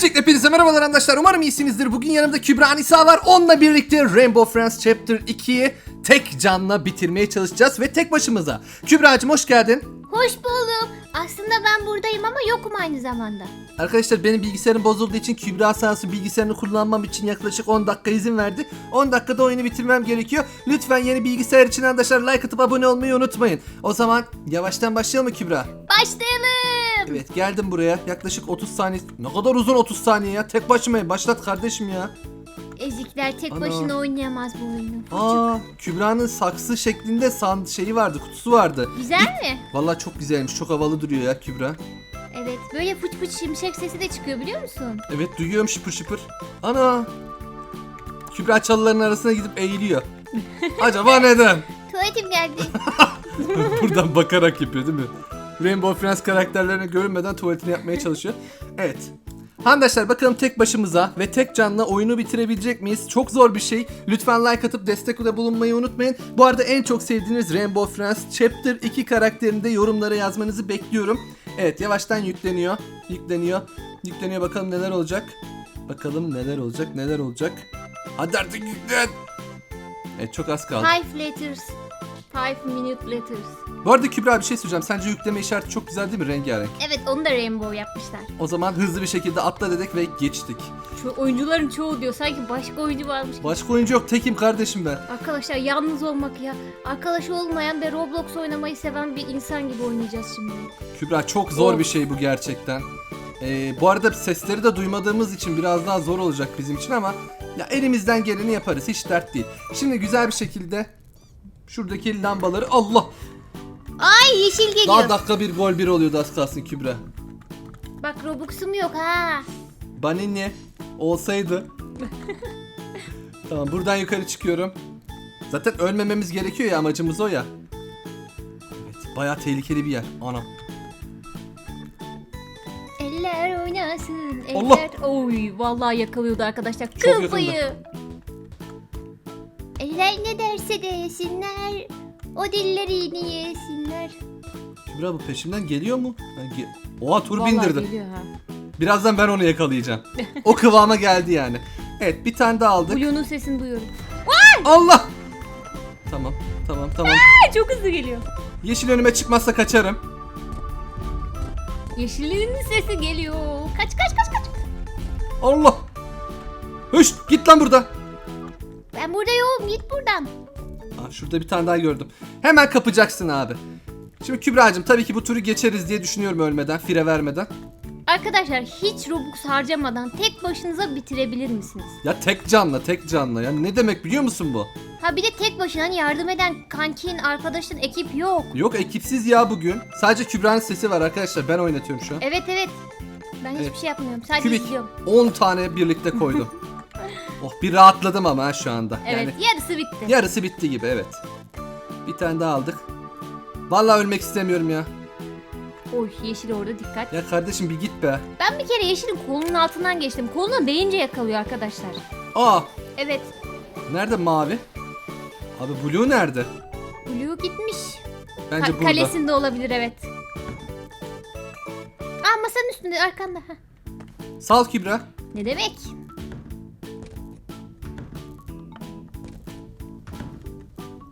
Öncelikle hepinize merhabalar arkadaşlar. Umarım iyisinizdir. Bugün yanımda Kübra Nisa var. Onunla birlikte Rainbow Friends Chapter 2'yi tek canla bitirmeye çalışacağız ve tek başımıza. Kübra'cığım hoş geldin. Hoş buldum. Aslında ben buradayım ama yokum aynı zamanda. Arkadaşlar benim bilgisayarım bozulduğu için Kübra sağ olsun bilgisayarını kullanmam için yaklaşık 10 dakika izin verdi. 10 dakikada oyunu bitirmem gerekiyor. Lütfen yeni bilgisayar için arkadaşlar like atıp abone olmayı unutmayın. O zaman yavaştan başlayalım mı Kübra? Başlayalım. Evet geldim buraya. Yaklaşık 30 saniye. Ne kadar uzun 30 saniye ya. Tek başımayım. Başlat kardeşim ya. Ezikler tek Ana. başına oynayamaz bu oyunu. Aa, Kübra'nın saksı şeklinde sand şeyi vardı, kutusu vardı. Güzel mi? Vallahi çok güzelmiş, çok havalı duruyor ya Kübra. Evet. Böyle fıç fıç şimşek sesi de çıkıyor biliyor musun? Evet duyuyorum şıpır şıpır. Ana! Kübra çalıların arasına gidip eğiliyor. Acaba neden? Tuvaletim geldi. Buradan bakarak yapıyor değil mi? Rainbow Friends karakterlerine görünmeden tuvaletini yapmaya çalışıyor. Evet. Arkadaşlar bakalım tek başımıza ve tek canla oyunu bitirebilecek miyiz? Çok zor bir şey. Lütfen like atıp destekte bulunmayı unutmayın. Bu arada en çok sevdiğiniz Rainbow Friends Chapter 2 karakterini de yorumlara yazmanızı bekliyorum. Evet yavaştan yükleniyor. Yükleniyor. Yükleniyor bakalım neler olacak. Bakalım neler olacak neler olacak. Hadi artık yüklen. Evet çok az kaldı. Five letters. Five minute letters. Bu arada Kübra bir şey söyleyeceğim. Sence yükleme işareti çok güzel değil mi? Rengarenk. Evet onu da rainbow yapmışlar. O zaman hızlı bir şekilde atla dedik ve geçtik. Şu oyuncuların çoğu diyor sanki başka oyuncu varmış. gibi. Başka oyuncu yok. Tekim kardeşim ben. Arkadaşlar yalnız olmak ya. Arkadaşı olmayan ve Roblox oynamayı seven bir insan gibi oynayacağız şimdi. Kübra çok zor Of. bir şey bu gerçekten. Ee, bu arada sesleri de duymadığımız için biraz daha zor olacak bizim için ama ya elimizden geleni yaparız. Hiç dert değil. Şimdi güzel bir şekilde şuradaki lambaları Allah! Ay yeşil geliyor. Daha dakika bir gol bir oluyordu az kalsın Kübra. Bak Robux'um yok ha. Bana ne? Olsaydı. tamam buradan yukarı çıkıyorum. Zaten ölmememiz gerekiyor ya amacımız o ya. Evet bayağı tehlikeli bir yer. Anam. Eller oynasın. Allah! Eller. Oy vallahi yakalıyordu arkadaşlar. Çok Kıl yakında. Eller ne derse desinler. O dillerini yesinler. Kübra bu peşimden geliyor mu? Ha, ge- Oha tur Vallahi bindirdim. geliyor ha. Birazdan ben onu yakalayacağım. o kıvama geldi yani. Evet bir tane daha aldık. Blue'nun sesini duyuyorum. Allah! Tamam tamam tamam. Ay, çok hızlı geliyor. Yeşil önüme çıkmazsa kaçarım. Yeşilin sesi geliyor. Kaç kaç kaç kaç. Allah! Hış git lan burada. Ben burada yokum git buradan. Aa, şurada bir tane daha gördüm. Hemen kapacaksın abi. Şimdi Kübra'cığım tabii ki bu turu geçeriz diye düşünüyorum ölmeden, fire vermeden. Arkadaşlar hiç Robux harcamadan tek başınıza bitirebilir misiniz? Ya tek canla, tek canla. Yani ne demek biliyor musun bu? Ha bir de tek başına hani yardım eden kankin, arkadaşın, ekip yok. Yok ekipsiz ya bugün. Sadece Kübra'nın sesi var arkadaşlar. Ben oynatıyorum şu an. Evet evet. Ben hiçbir Evet. şey yapmıyorum. Sadece Kübik izliyorum. 10 tane birlikte koydum. oh bir rahatladım ama ha şu anda. Evet Yani yarısı bitti. yarısı bitti gibi evet. Bir tane daha aldık. Vallahi ölmek istemiyorum ya. Oy yeşil orada dikkat. Ya kardeşim bir git be. Ben bir kere yeşilin kolunun altından geçtim. Koluna değince yakalıyor arkadaşlar. Aa Evet. nerede mavi? Abi Blue nerede? Blue gitmiş. Bence Ka- burada. kalesinde olabilir evet. Aa masanın üstünde arkanda. Heh. Sal Kübra. Ne demek?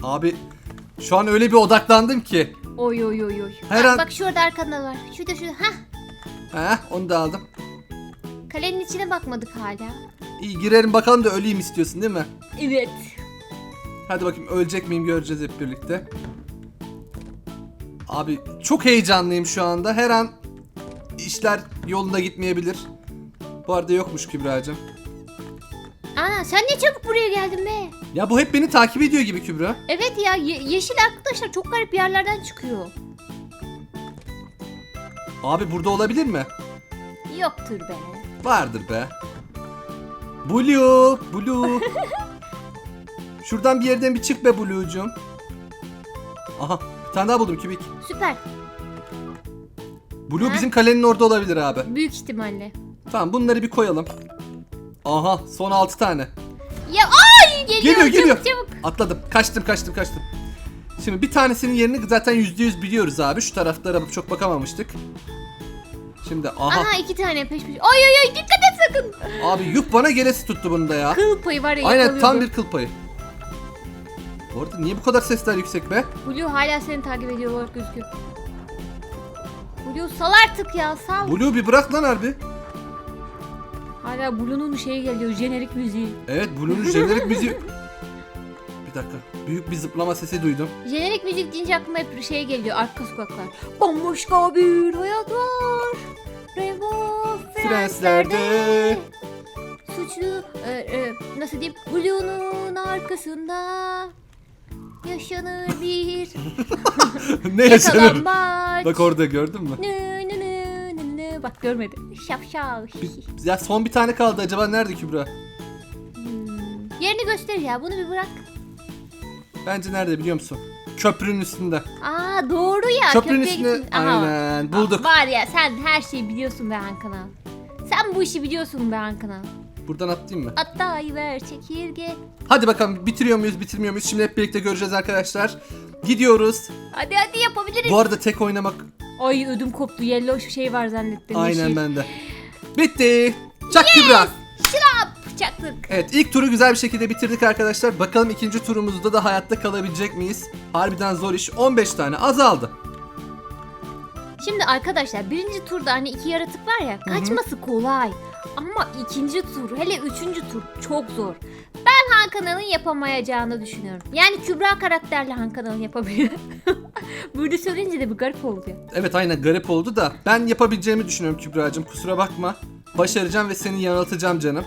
Abi şu an öyle bir odaklandım ki. Oy oy oy oy. Her Aa, an- Bak şurada arkanda var. Şurada şurada. Hah. Heh onu da aldım. Kalenin içine bakmadık hala. İyi girelim bakalım da öleyim istiyorsun değil mi? Evet. Hadi bakayım ölecek miyim göreceğiz hep birlikte. Abi çok heyecanlıyım şu anda. Her an işler yolunda gitmeyebilir. Bu arada yokmuş Kübra'cığım. Ana sen ne çabuk buraya geldin be. Ya bu hep beni takip ediyor gibi Kübra. Evet ya ye- yeşil arkadaşlar çok garip yerlerden çıkıyor. Abi burada olabilir mi? Yoktur be. Vardır be. Blue, Blue. Şuradan bir yerden bir çık be Blue'cum. Aha bir tane daha buldum kübik. Süper. Blue Ha? bizim kalenin orada olabilir abi. Büyük ihtimalle. Tamam bunları bir koyalım. Aha son 6 tane. Ya ay geliyor, Geliyor, çabuk, geliyor. çabuk. Atladım. Kaçtım kaçtım kaçtım. Şimdi bir tanesinin yerini zaten %100 biliyoruz abi. Şu taraflara çok bakamamıştık. Şimdi aha. Aha iki tane peş peşe. Ay ay ay dikkat et Abi yuh bana gelesi tuttu bunda ya. Kıl payı var ya Aynen tam bir kıl payı. Bu arada niye bu kadar sesler yüksek be? Blue hala seni takip ediyor olarak gözüküyor. Blue sal artık ya sal. Blue bir bırak lan harbi. Hala Blue'nun şeyi geliyor jenerik müziği. Evet Blue'nun jenerik müziği. Bir dakika. Büyük bir zıplama sesi duydum. Jenerik müzik deyince aklıma hep şey geliyor arka sokaklar. Bambaşka bir hayat var. Rainbow. Frenslerde. Suçlu e, e, nasıl diyeyim Blue'nun arkasında yaşanır bir ne yaşanır? Bak orada gördün mü? Bak görmedi. Şapşal. Bir- ya son bir tane kaldı acaba nerede Kübra? Hmm. Yerini göster ya bunu bir bırak. Bence nerede biliyor musun? Köprünün üstünde. Aa doğru ya. Köprünün köprüye üstünde gittin. Aha. aynen bulduk. Var ya sen her şeyi biliyorsun be Hakan'a. Sen bu işi biliyorsun be Hakan'a. Buradan atlayayım mı? Hatta ver çekirge. Hadi bakalım bitiriyor muyuz bitirmiyor muyuz? Şimdi hep birlikte göreceğiz arkadaşlar. Gidiyoruz. Hadi hadi yapabiliriz. Bu arada tek oynamak Ay ödüm koptu. Yellow şey var zannettim. aynen yeşil. bende. Bitti. Çak Kübra. Şırap çaktık. Evet ilk turu güzel bir şekilde bitirdik arkadaşlar. Bakalım ikinci turumuzda da hayatta kalabilecek miyiz? Harbiden zor iş. 15 tane azaldı. Şimdi arkadaşlar birinci turda hani iki yaratık var ya kaçması kolay. Ama ikinci tur hele üçüncü tur çok zor. Ben Han kanalın yapamayacağını düşünüyorum. Yani Kübra karakterli Han kanalın yapabilir. Böyle söyleyince de bir garip oldu ya. Evet aynen garip oldu da ben yapabileceğimi düşünüyorum Kübra'cığım. Kusura bakma. Başaracağım ve seni yanıltacağım canım.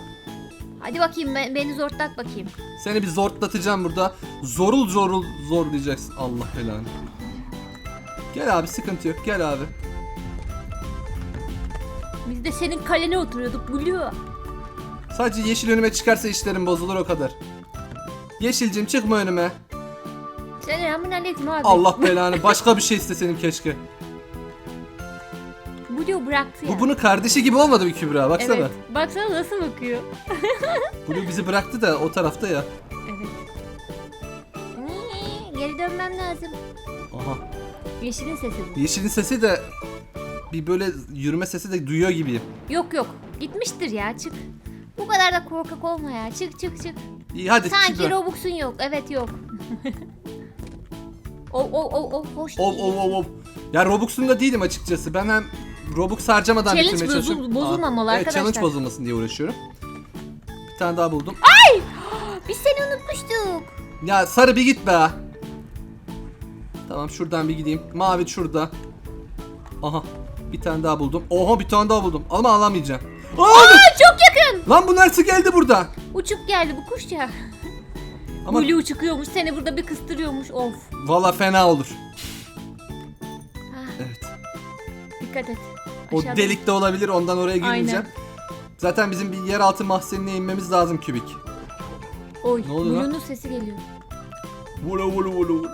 Hadi bakayım ben, beni zortlat bakayım. Seni bir zortlatacağım burada. Zorul zorul zorlayacaksın. Allah belanı. Gel abi sıkıntı yok. Gel abi. Biz de senin kalene oturuyorduk Blue. Sadece yeşil önüme çıkarsa işlerim bozulur o kadar. Yeşilcim çıkma önüme. Selamun aleyküm abi. Allah belanı. Başka bir şey istesenim keşke. Blue bıraktı ya. Bu bunu kardeşi gibi olmadı mı Kübra? Baksana. Evet. Baksana nasıl bakıyor. Bunu bizi bıraktı da o tarafta ya. Evet. Nii, Geri dönmem lazım. Aha. Yeşilin sesi bu. Yeşilin sesi de bir böyle yürüme sesi de duyuyor gibiyim. Yok yok. Gitmiştir ya çık. Bu kadar da korkak olma ya. Çık çık çık. İyi hadi Sanki. Robux'un yok. Evet yok. o o o o hoş Ov değil. ov ov ov. Ya Robux'un değilim açıkçası. Ben hem Robux harcamadan Challenge bitirmeye bozul- çalışıyorum. bozulmamalı evet, arkadaşlar. challenge bozulmasın diye uğraşıyorum. Bir tane daha buldum. Biz seni unutmuştuk. Ya sarı bir git be. Tamam şuradan bir gideyim. Mavi şurada. Aha. Bir tane daha buldum. Oha bir tane daha buldum. Ama alamayacağım. Aa! Aa, çok yakın. Lan bu nasıl geldi burada? Uçup geldi bu kuş ya. Ama Blue çıkıyormuş seni burada bir kıstırıyormuş. Of. valla fena olur. Ah, Evet. dikkat et. O Aşağıda. delikte olabilir ondan oraya girmeyeceğim. Aynen. Zaten bizim bir yeraltı mahzenine inmemiz lazım kübik. Oy. Ne oluyor? Blue'nun sesi geliyor. Vulu vulu vulu.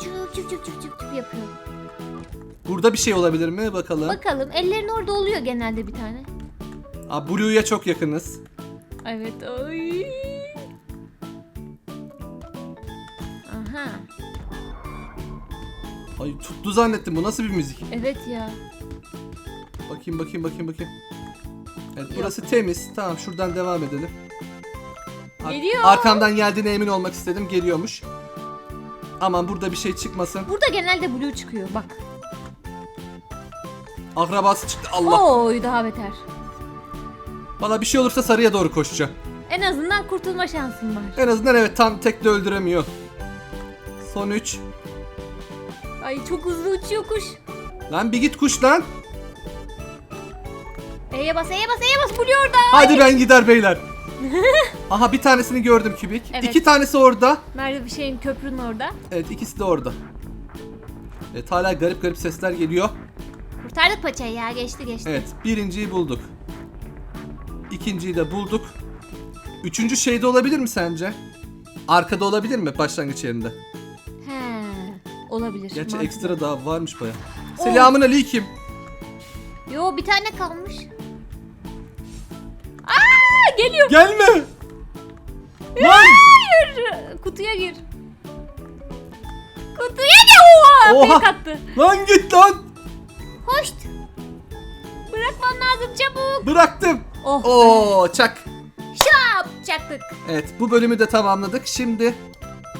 Çık çık çık çık çık çık yapıyor. Burada bir şey olabilir mi bakalım. Bakalım ellerin orada oluyor genelde bir tane. Aa, Blue'ya çok yakınız. Evet. Ay. Aha. Ay tuttu zannettim bu nasıl bir müzik? Evet ya. Bakayım bakayım bakayım bakayım. Evet burası temiz. Tamam şuradan devam edelim. Ar- Geliyor. Arkamdan geldiğine emin olmak istedim. Geliyormuş. Aman burada bir şey çıkmasın. Burada genelde blue çıkıyor bak. Akrabası çıktı Allah. Oy daha beter. Valla bir şey olursa sarıya doğru koşacağım. En azından kurtulma şansın var. En azından evet tam tek de öldüremiyor. Son 3. Ay çok hızlı uçuyor kuş. Lan bir git kuş lan. E'ye bas E'ye bas E'ye bas blue orada. Hadi ben gider beyler. Aha bir tanesini gördüm kübik. Evet. İki tanesi orada. Nerede bir şeyin köprünün orada. Evet ikisi de orada. Evet hala garip garip sesler geliyor. Kurtardık paçayı ya geçti geçti. Evet birinciyi bulduk. İkinciyi de bulduk. Üçüncü şeyde olabilir mi sence? Arkada olabilir mi başlangıç yerinde? He, olabilir. Gerçi mantıklı. ekstra daha varmış baya. Oo. Selamun aleyküm. Yo bir tane kalmış. Aa geliyor. Gelme. Lan. Hayır. Kutuya gir. Kutuya gir. Oha. Oha. Fake attı. Lan git lan. Hoşt. Bırakman lazım çabuk. Bıraktım. Oh. Oo çak. Şap çaktık. Evet bu bölümü de tamamladık. Şimdi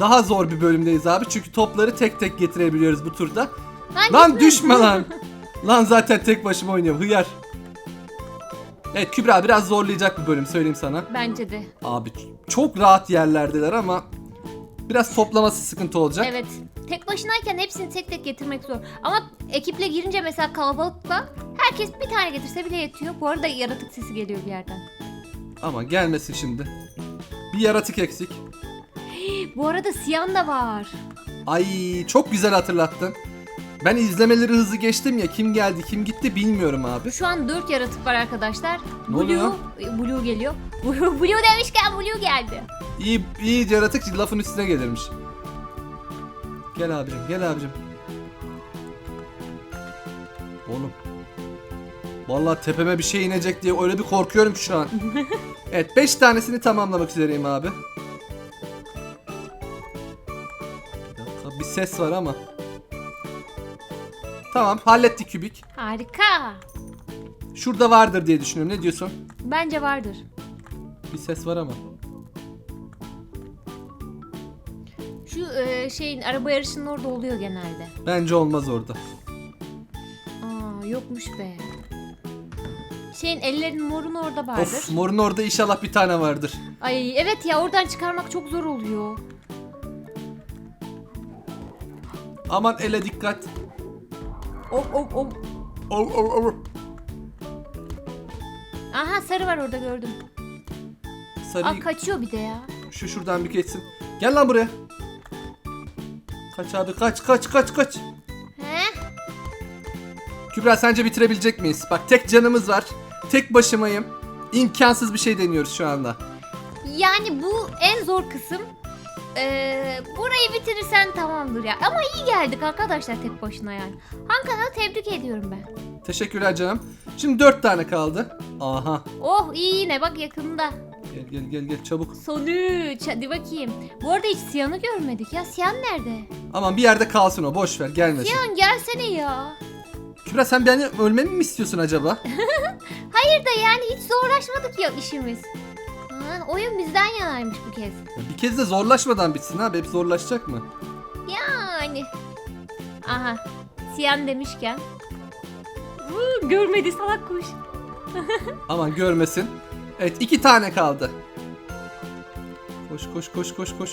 daha zor bir bölümdeyiz abi. Çünkü topları tek tek getirebiliyoruz bu turda. Lan, Lan düşme lan. Lan zaten tek başıma oynuyorum. Hıyar. Evet Kübra biraz zorlayacak bir bölüm söyleyeyim sana. Bence de. Abi çok rahat yerlerdeler ama biraz toplaması sıkıntı olacak. Evet. Tek başınayken hepsini tek tek getirmek zor. Ama ekiple girince mesela kalabalıkla herkes bir tane getirse bile yetiyor. Bu arada yaratık sesi geliyor bir yerden. Ama gelmesin şimdi. Bir yaratık eksik. Bu arada Siyan da var. Ay çok güzel hatırlattın. Ben izlemeleri hızlı geçtim ya kim geldi kim gitti bilmiyorum abi. Şu an 4 yaratık var arkadaşlar. Ne Blue, oluyor? Blue geliyor. Blue, Blue demişken Blue geldi. İyi, iyi yaratık lafın üstüne gelirmiş. Gel abicim gel abicim. Oğlum. Vallahi tepeme bir şey inecek diye öyle bir korkuyorum şu an. evet 5 tanesini tamamlamak üzereyim abi. Bir dakika bir ses var ama. Tamam hallettik kübik. Harika. Şurada vardır diye düşünüyorum. Ne diyorsun? Bence vardır. Bir ses var ama. Şu e, şeyin araba yarışının orada oluyor genelde. Bence olmaz orada. Aa yokmuş be. Şeyin ellerinin morun orada vardır. Of morun orada inşallah bir tane vardır. Ay evet ya oradan çıkarmak çok zor oluyor. Aman ele dikkat. Oh oh oh. Oh, oh, oh. Aha sarı var orada gördüm. Sarı Aa kaçıyor bir de ya. şu şuradan bir geçsin. Gel lan buraya. Kaç abi kaç kaç kaç kaç. He? Kübra sence bitirebilecek miyiz? Bak tek canımız var. Tek başımayım. İmkansız bir şey deniyoruz şu anda. Yani bu en zor kısım. Ee, burayı bitirirsen tamamdır ya. Ama iyi geldik arkadaşlar tek başına yani. Hankan'ı tebrik ediyorum ben. Teşekkürler canım. Şimdi dört tane kaldı. Aha. Oh iyi yine bak yakında. Gel gel gel gel çabuk. Son üç. Hadi bakayım. Bu arada hiç Siyan'ı görmedik ya. Siyan nerede? Aman bir yerde kalsın o boş ver gelmesin. Siyan gelsene ya. Kübra sen beni ölmemi mi istiyorsun acaba? Hayır da yani hiç zorlaşmadık ya işimiz. Ha, oyun bizden yanaymış bu kez. bir kez de zorlaşmadan bitsin abi. Hep zorlaşacak mı? Yani. Aha. Siyan demişken. Vuu, görmedi salak kuş. Aman görmesin. Evet iki tane kaldı. Koş koş koş koş koş.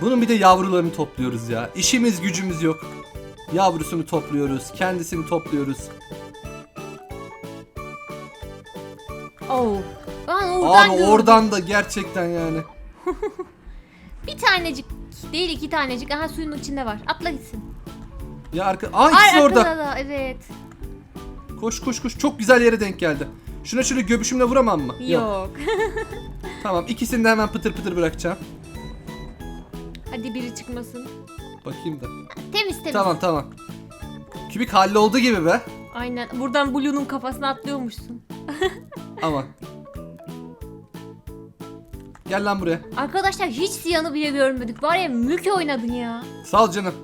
Bunun bir de yavrularını topluyoruz ya. İşimiz gücümüz yok. Yavrusunu topluyoruz. Kendisini topluyoruz. Ben oradan Abi gördüm. oradan da gerçekten yani. Bir tanecik değil iki tanecik. Aha suyun içinde var. Atla gitsin. Ya arka... Aa Ay ikisi orada. arkada da evet. Koş koş koş. Çok güzel yere denk geldi. Şuna şöyle göbüşümle vuramam mı? Yok. Tamam ikisini de hemen pıtır pıtır bırakacağım. Hadi biri çıkmasın. Bakayım da. Temiz temiz. Tamam tamam. Kübik halloldu gibi be. Aynen. Buradan Blue'nun kafasına atlıyormuşsun. Ama. Gel lan buraya. Arkadaşlar hiç Siyan'ı bile görmedik. Var ya mülk oynadın ya. Sağ ol canım.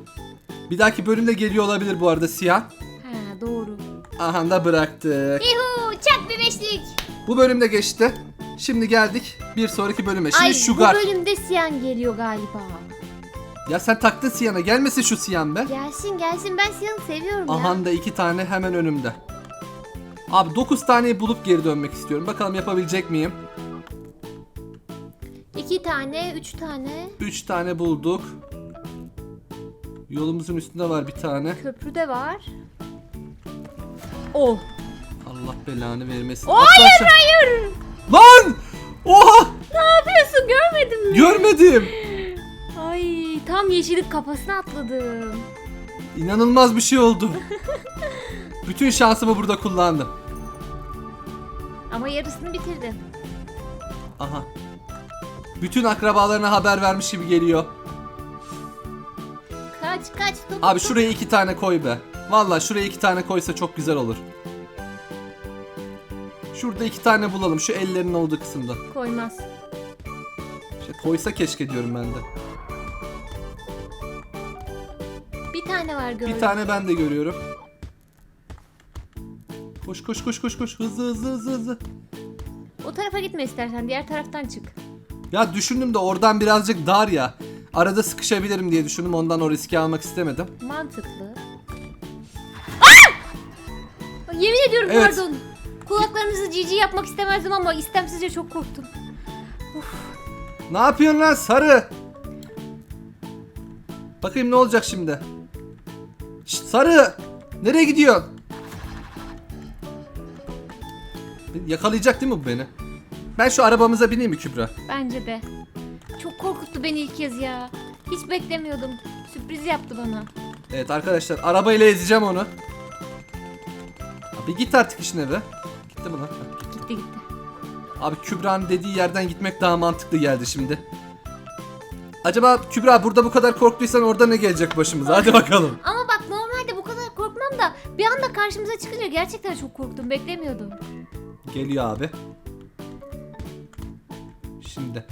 Bir dahaki bölümde geliyor olabilir bu arada siyah. Ha doğru. Aha da bıraktık. Yuhu çak bir beşlik. Bu bölümde geçti. Şimdi geldik bir sonraki bölüme. Şimdi Ay Sugar. bu bölümde Siyan geliyor galiba. Ya sen taktın Siyan'a gelmesin şu Siyan be. Gelsin gelsin ben Siyan'ı seviyorum ya. Aha da iki tane hemen önümde. Abi 9 taneyi bulup geri dönmek istiyorum. Bakalım yapabilecek miyim? İki tane, üç tane. 3 tane bulduk. Yolumuzun üstünde var bir tane. Köprüde var. Oh. Allah belanı vermesin. Hayır Atlarsa- hayır. Lan! Oha! Ne yapıyorsun görmedin mi? Görmedim. Ay tam yeşillik kafasına atladım. İnanılmaz bir şey oldu. Bütün şansımı burada kullandım. Ama yarısını bitirdin. Aha. Bütün akrabalarına haber vermiş gibi geliyor. Kaç kaç tut. Abi şuraya iki tane koy be. Vallahi şuraya iki tane koysa çok güzel olur. Şurada iki tane bulalım şu ellerinin olduğu kısımda. Koymaz. İşte koysa keşke diyorum ben de. Bir tane var gördüm. Bir tane ben de görüyorum. Koş koş koş koş koş hızlı hızlı hızlı hızlı. O tarafa gitme istersen diğer taraftan çık. Ya düşündüm de oradan birazcık dar ya. Arada sıkışabilirim diye düşündüm ondan o riski almak istemedim. Mantıklı. Aa! Yemin ediyorum Evet. pardon. Kulaklarınızı cici yapmak istemezdim ama istemsizce çok korktum. Ne yapıyorsun lan sarı? Bakayım ne olacak şimdi. Şşt, sarı! Nereye gidiyorsun? Yakalayacak değil mi bu beni? Ben şu arabamıza bineyim mi Kübra? Bence de. Çok korkuttu beni ilk kez ya. Hiç beklemiyordum. Sürpriz yaptı bana. Evet arkadaşlar arabayla ezeceğim onu. Abi git artık işine be. Gitti mi lan? Gitti gitti. Abi Kübra'nın dediği yerden gitmek daha mantıklı geldi şimdi. Acaba Kübra burada bu kadar korktuysan orada ne gelecek başımıza? Hadi bakalım. Ama bak normalde bu kadar korkmam da bir anda karşımıza çıkınca gerçekten çok korktum. Beklemiyordum. Geliyor abi. Şimdi.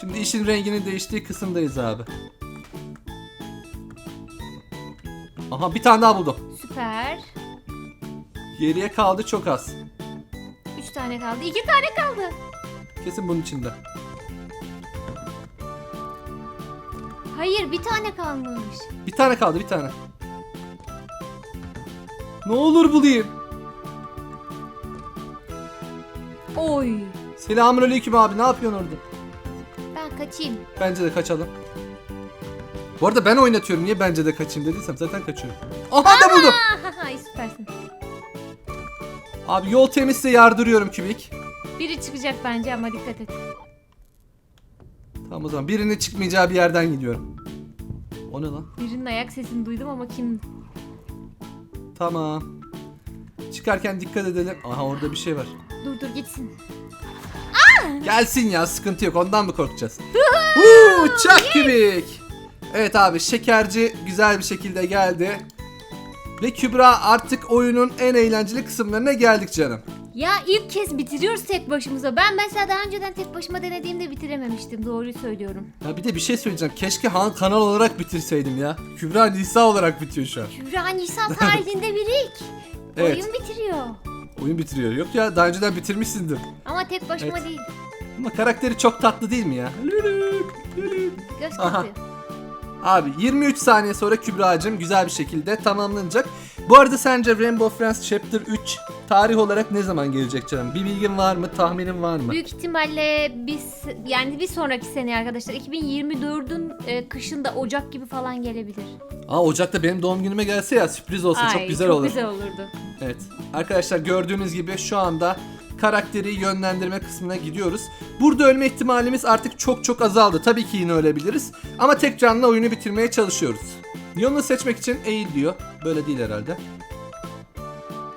Şimdi işin renginin değiştiği kısımdayız abi. Aha bir tane daha buldum. Süper. Geriye kaldı çok az. Üç tane kaldı. İki tane kaldı. Kesin bunun içinde. Hayır bir tane kalmış. Bir tane kaldı bir tane. Ne olur bulayım. Oy. Selamünaleyküm abi ne yapıyorsun orada? Ben kaçayım. Bence de kaçalım. Bu arada ben oynatıyorum. Niye bence de kaçayım dediysem zaten kaçıyorum. Aha da buldum. Ay süpersin. Abi yol temizse yardırıyorum kübik. Biri çıkacak bence ama dikkat et. Tamam o zaman birinin çıkmayacağı bir yerden gidiyorum. O ne lan? Birinin ayak sesini duydum ama kim? Tamam. Çıkarken dikkat edelim. Aha orada bir şey var. Dur dur gitsin. Gelsin ya sıkıntı yok ondan mı korkacağız? Huu, çak kübik. Evet abi şekerci güzel bir şekilde geldi. Ve Kübra artık oyunun en eğlenceli kısımlarına geldik canım. Ya ilk kez bitiriyoruz tek başımıza. Ben mesela daha önceden tek başıma denediğimde bitirememiştim. Doğruyu söylüyorum. Ya bir de bir şey söyleyeceğim. Keşke Han kanal olarak bitirseydim ya. Kübra Nisa olarak bitiyor şu an. Kübra Nisan tarihinde bir ilk. Evet. Oyun bitiriyor. Oyun bitiriyor. Yok ya daha önceden bitirmişsindir. Ama tek başıma Evet. değil. Ama karakteri çok tatlı değil mi ya? Lülük, lülük. Göz Aha. kırpıyor. Abi 23 saniye sonra Kübra'cığım güzel bir şekilde tamamlanacak. Bu arada sence Rainbow Friends Chapter 3 tarih olarak ne zaman gelecek canım? Bir bilgin var mı? Tahminin var mı? Büyük ihtimalle biz yani bir sonraki sene arkadaşlar 2024'ün e, kışında Ocak gibi falan gelebilir. Aa Ocak'ta benim doğum günüme gelse ya sürpriz olsa çok Ay, güzel çok olur. güzel olurdu. Evet. Arkadaşlar gördüğünüz gibi şu anda karakteri yönlendirme kısmına gidiyoruz. Burada ölme ihtimalimiz artık çok çok azaldı. Tabii ki yine ölebiliriz. Ama tek canlı oyunu bitirmeye çalışıyoruz. Yolunu seçmek için eğil diyor. Böyle değil herhalde.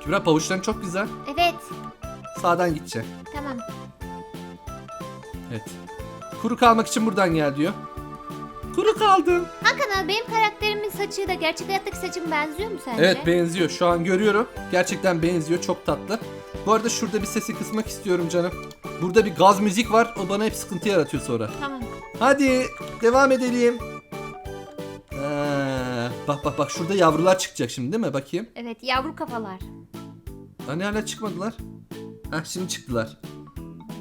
Kübra pavuçların çok güzel. Evet Sağdan gideceksin. tamam. Evet. Kuru kalmak için buradan gel diyor. Kuru kaldım. Hakan abi benim karakterimin saçı da gerçek hayattaki saçım benziyor mu sence? Evet benziyor. Şu an görüyorum. Gerçekten benziyor. Çok tatlı. Bu arada şurada bir sesi kısmak istiyorum canım. Burada bir gaz müzik var. O bana hep sıkıntı yaratıyor sonra. Tamam. Hadi devam edelim. Ee, bak bak bak şurada yavrular çıkacak şimdi değil mi? Bakayım. Evet yavru kafalar. Hani hala çıkmadılar. Heh şimdi çıktılar.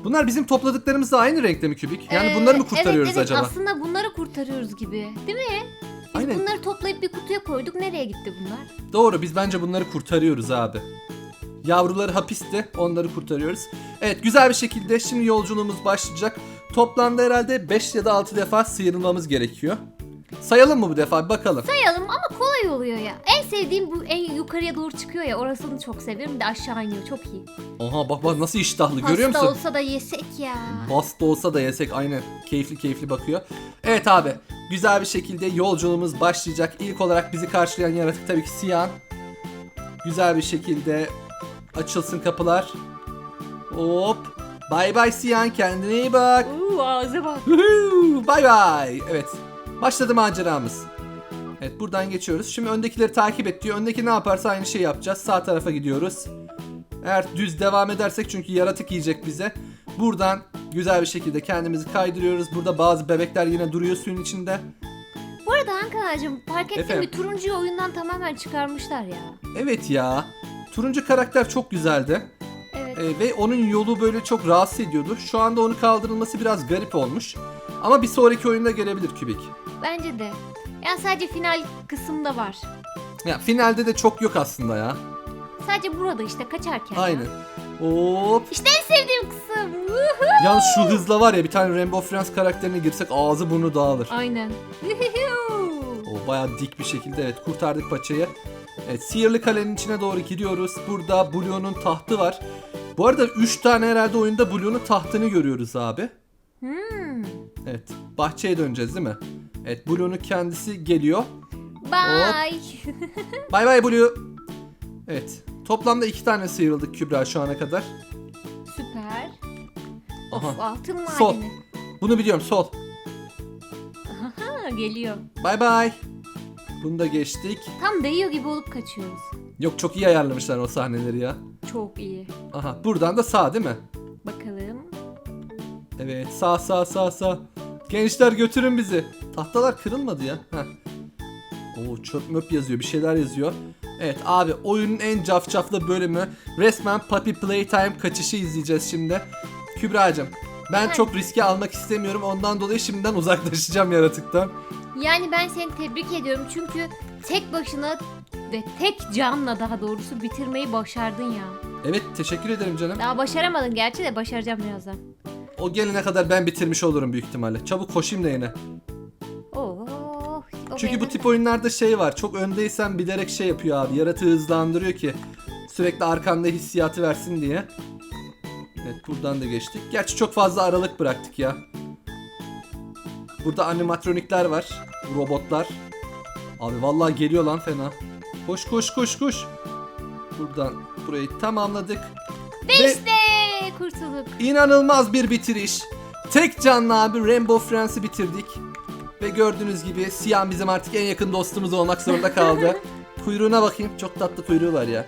Bunlar bizim topladıklarımızla aynı renkte mi kübik? Yani Ee, bunları mı kurtarıyoruz evet, evet, acaba? aslında bunları kurtarıyoruz gibi. Değil mi? Biz Aynen. bunları toplayıp bir kutuya koyduk. Nereye gitti bunlar? Doğru biz bence bunları kurtarıyoruz abi. Yavruları hapiste onları kurtarıyoruz. Evet güzel bir şekilde şimdi yolculuğumuz başlayacak. Toplamda herhalde 5 ya da 6 defa sıyrılmamız gerekiyor. Sayalım mı bu defa bir bakalım. Sayalım ama kolay oluyor ya. En sevdiğim bu en yukarıya doğru çıkıyor ya. Orasını çok seviyorum. De aşağı iniyor. Çok iyi. Aha bak bak nasıl iştahlı görüyor Pasta musun? olsa da yesek ya. Basta olsa da yesek aynen keyifli keyifli bakıyor. Evet abi güzel bir şekilde yolculuğumuz başlayacak. İlk olarak bizi karşılayan yaratık tabii ki Siyan. Güzel bir şekilde açılsın kapılar. Hop. Bay bay Siyan kendine iyi bak. Uuu ağza bak. Bay bay. Evet. Başladı maceramız. Evet buradan geçiyoruz. Şimdi öndekileri takip et diyor. Öndeki ne yaparsa aynı şeyi yapacağız. Sağ tarafa gidiyoruz. Eğer düz devam edersek çünkü yaratık yiyecek bize. Buradan güzel bir şekilde kendimizi kaydırıyoruz. Burada bazı bebekler yine duruyor suyun içinde. Bu arada Ankara'cığım fark ettin Efendim? mi? Turuncuyu oyundan tamamen çıkarmışlar ya. Evet ya. Turuncu karakter çok güzeldi. Evet Ee, ve onun yolu böyle çok rahatsız ediyordu. Şu anda onu kaldırılması biraz garip olmuş. Ama bir sonraki oyunda gelebilir Kübik. Bence de. Yani sadece final kısımda var. Ya finalde de çok yok aslında ya. Sadece burada işte kaçarken. Aynen. Hop. İşte en sevdiğim kısım. Woohoo! Yalnız şu hızla var ya bir tane Rainbow Friends karakterine girsek ağzı burnu dağılır. Aynen. Woohoo! O bayağı dik bir şekilde evet kurtardık paçayı. Evet sihirli kalenin içine doğru gidiyoruz. Burada Blue'nun tahtı var. Bu arada 3 tane herhalde oyunda Blue'nun tahtını görüyoruz abi. Hmm. Evet bahçeye döneceğiz değil mi? Evet Blue'nun kendisi geliyor. Bye. Bay bay Blue. Evet toplamda 2 tane sıyrıldık Kübra şu ana kadar. Süper. Aha. Of altın madeni. Sol. Bunu biliyorum sol. Ha, geliyor. Bay bay. Bunu da geçtik. Tam değiyor gibi olup kaçıyoruz. Yok çok iyi ayarlamışlar o sahneleri ya. Çok iyi. Aha buradan da sağ değil mi? Bakalım. Evet sağ sağ sağ sağ. Gençler götürün bizi. Tahtalar kırılmadı ya. Heh. Oo çöp möp yazıyor bir şeyler yazıyor. Evet abi oyunun en cafcaflı bölümü resmen Puppy Playtime kaçışı izleyeceğiz şimdi. Kübra'cığım ben çok riske almak istemiyorum ondan dolayı şimdiden uzaklaşacağım yaratıktan. Yani ben seni tebrik ediyorum çünkü tek başına ve tek canla daha doğrusu bitirmeyi başardın ya. Evet teşekkür ederim canım. Daha başaramadın gerçi de başaracağım birazdan. O gelene kadar ben bitirmiş olurum büyük ihtimalle. Çabuk koşayım da yine. Oo. o Çünkü bu benim- tip oyunlarda şey var. Çok öndeysen bilerek şey yapıyor abi. Yaratığı hızlandırıyor ki sürekli arkanda hissiyatı versin diye. Evet buradan da geçtik. Gerçi çok fazla aralık bıraktık ya. Burada animatronikler var. Robotlar. Abi vallahi geliyor lan fena. Koş koş koş koş. Buradan burayı tamamladık. Ve İşte kurtulduk. inanılmaz bir bitiriş. Tek canlı abi Rainbow Friends'i bitirdik. Ve gördüğünüz gibi Siyan bizim artık en yakın dostumuz olmak zorunda kaldı. Kuyruğuna bakayım. Çok tatlı kuyruğu var ya.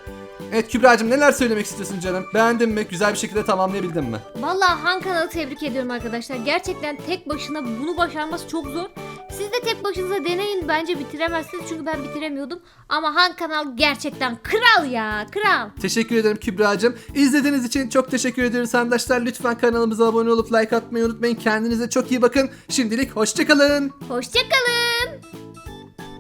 Evet Kübra'cığım neler söylemek istiyorsun canım? Beğendin mi? Güzel bir şekilde tamamlayabildin mi? Vallahi Han kanalı tebrik ediyorum arkadaşlar. Gerçekten tek başına bunu başarması çok zor. Siz de tek başınıza deneyin. Bence bitiremezsiniz çünkü ben bitiremiyordum. Ama Han kanal gerçekten kral ya kral. Teşekkür ederim Kübra'cığım. İzlediğiniz için çok teşekkür ederiz arkadaşlar. Lütfen kanalımıza abone olup like atmayı unutmayın. Kendinize çok iyi bakın. Şimdilik hoşçakalın. Hoşçakalın.